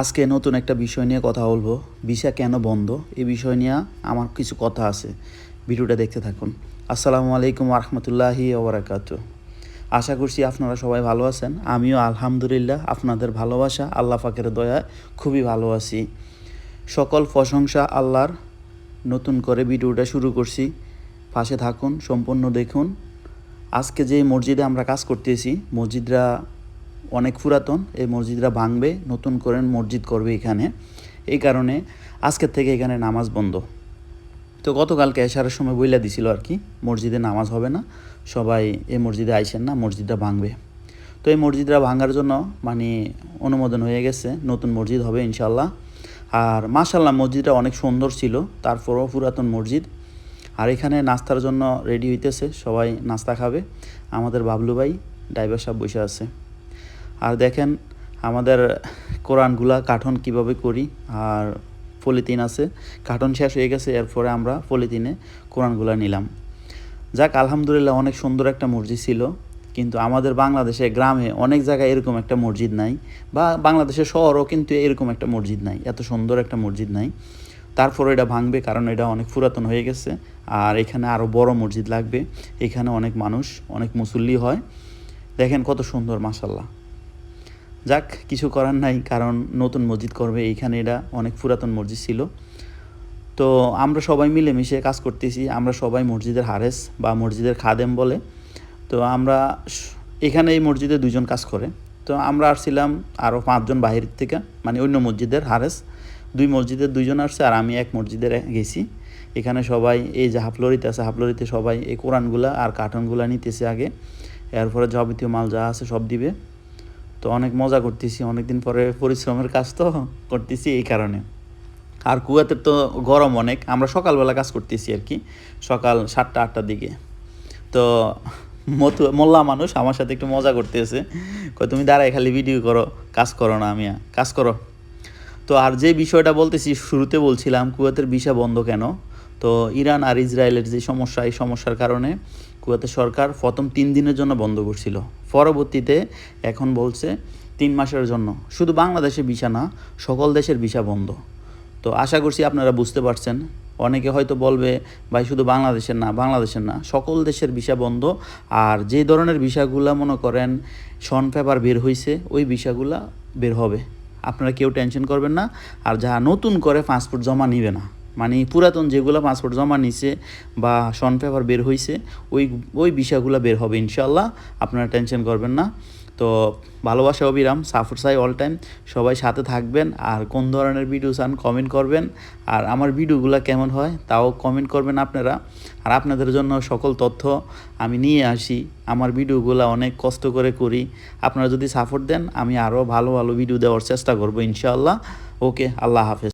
আজকে নতুন একটা বিষয় নিয়ে কথা বলব। ভিসা কেন বন্ধ? এই বিষয় নিয়ে আমার কিছু কথা আছে। ভিডিওটা দেখতে থাকুন। আসসালামু আলাইকুম রহমতুল্লাহি ওবরাকাত আশা করছি আপনারা সবাই ভালো আছেন। আমিও আলহামদুলিল্লাহ আপনাদের ভালোবাসা, আল্লাহ ফাকের দয়া খুবই ভালো আছি। সকল প্রশংসা আল্লাহর। নতুন করে ভিডিওটা শুরু করছি। পাশে থাকুন, সম্পূর্ণ দেখুন। আজকে যে মসজিদে আমরা কাজ করতেছি, মসজিদরা অনেক পুরাতন, এই মসজিদরা ভাঙবে, নতুন করে মসজিদ করবে এখানে। এই কারণে আজকের থেকে এখানে নামাজ বন্ধ। তো গতকালকে এশারের সময় বইলা দিছিল আর কি, মসজিদে নামাজ হবে না, সবাই এই মসজিদে আইসেন না, মসজিদটা ভাঙবে। তো এই মসজিদটা ভাঙার জন্য মানে অনুমোদন হয়ে গেছে, নতুন মসজিদ হবে ইনশাল্লাহ আর মাশাল্লাহ মসজিদটা অনেক সুন্দর ছিল, তারপরও পুরাতন মসজিদ। আর এখানে নাস্তার জন্য রেডি হইতেছে, সবাই নাস্তা খাবে। আমাদের বাবলু ভাই ড্রাইভার সাহেব বসে আছে। আর দেখেন আমাদের কোরআনগুলা কাঠন কীভাবে করি আর পলিথিন আছে। কার্টন শেষ হয়ে গেছে, এরপরে আমরা পলিথিনে কোরআনগুলা নিলাম। যাক, আলহামদুলিল্লাহ অনেক সুন্দর একটা মসজিদ ছিল, কিন্তু আমাদের বাংলাদেশে গ্রামে অনেক জায়গায় এরকম একটা মসজিদ নাই, বা বাংলাদেশের শহরও কিন্তু এরকম একটা মসজিদ নাই, এত সুন্দর একটা মসজিদ নাই। তারপর এটা ভাঙবে, কারণ এটা অনেক পুরাতন হয়ে গেছে, আর এখানে আরও বড় মসজিদ লাগবে, এখানে অনেক মানুষ, অনেক মুসল্লি হয়। দেখেন কত সুন্দর মাসাল্লাহ যাক, কিছু করার নাই, কারণ নতুন মসজিদ করবে, এইখানে এটা অনেক পুরাতন মসজিদ ছিল। তো আমরা সবাই মিলেমিশে কাজ করতেছি, আমরা সবাই মসজিদের হারেস বা মসজিদের খাদেম বলে। তো আমরা এখানে এই মসজিদে দুজন কাজ করে। তো আমরা আসছিলাম আরও পাঁচজন বাহির থেকে মানে অন্য মসজিদের হারেস। দুই মসজিদের দুইজন আসছে আর আমি এক মসজিদে গেছি। এখানে সবাই, এই যে হাফলরিতে আছে, হাফলরিতে সবাই এই কোরআনগুলা আর কার্টনগুলা নিতেছে আগে। এরপরে যাবতীয় মাল যা আছে সব দিবে। তো অনেক মজা করতেছি, অনেকদিন পরে পরিশ্রমের কাজ তো করতেছি এই কারণে। আর কুয়াতের তো গরম অনেক, আমরা সকালবেলা কাজ করতেছি আর কি, সকাল সাতটা, আটটার দিকে। তো মতু মোল্লা মানুষ আমার সাথে একটু মজা করতেছে তুমি দাঁড়ায় খালি ভিডিও করো, কাজ করো না আমি কাজ করো। তো আর যে বিষয়টা বলতেছি, শুরুতে বলছিলাম কুয়েতের ভিসা বন্ধ কেন? তো ইরান আর ইসরায়েলের যে সমস্যা, এই সমস্যার কারণে কুয়েতের সরকার প্রথম তিন দিনের জন্য বন্ধ করছিল। পরবর্তীতে এখন বলছে তিন মাসের জন্য। শুধু বাংলাদেশের ভিসা না, সকল দেশের ভিসা বন্ধ। তো আশা করছি আপনারা বুঝতে পারছেন। অনেকে হয়তো বলবে, ভাই, শুধু বাংলাদেশের না বাংলাদেশের না, সকল দেশের ভিসা বন্ধ। আর যে ধরনের ভিসাগুলা মনে করেন শন পেপার বের হয়েছে ওই ভিসাগুলা বের হবে। আপনারা কেউ টেনশন করবেন না। আর যারা নতুন করে পাসপোর্ট জমা নিবে না। মানে পুরাতন যেগুলো পাসপোর্ট জমা নিছে বা শন পেপার বের হয়েছে ওই ওই বিষয়গুলো বের হবে ইনশাল্লাহ আপনারা টেনশন করবেন না। তো ভালোবাসা অবিরাম, সাফর সাই অল টাইম সবাই সাথে থাকবেন আর কোন ধরনের ভিডিও চান কমেন্ট করবেন। আর আমার ভিডিওগুলো কেমন হয় তাও কমেন্ট করবেন আপনারা। আর আপনাদের জন্য সকল তথ্য আমি নিয়ে আসি। আমার ভিডিওগুলো অনেক কষ্ট করে করি। আপনারা যদি সাপোর্ট দেন, আমি আরও ভালো ভালো ভিডিও দেওয়ার চেষ্টা করব ইনশাআল্লাহ। ওকে, আল্লাহ হাফেজ।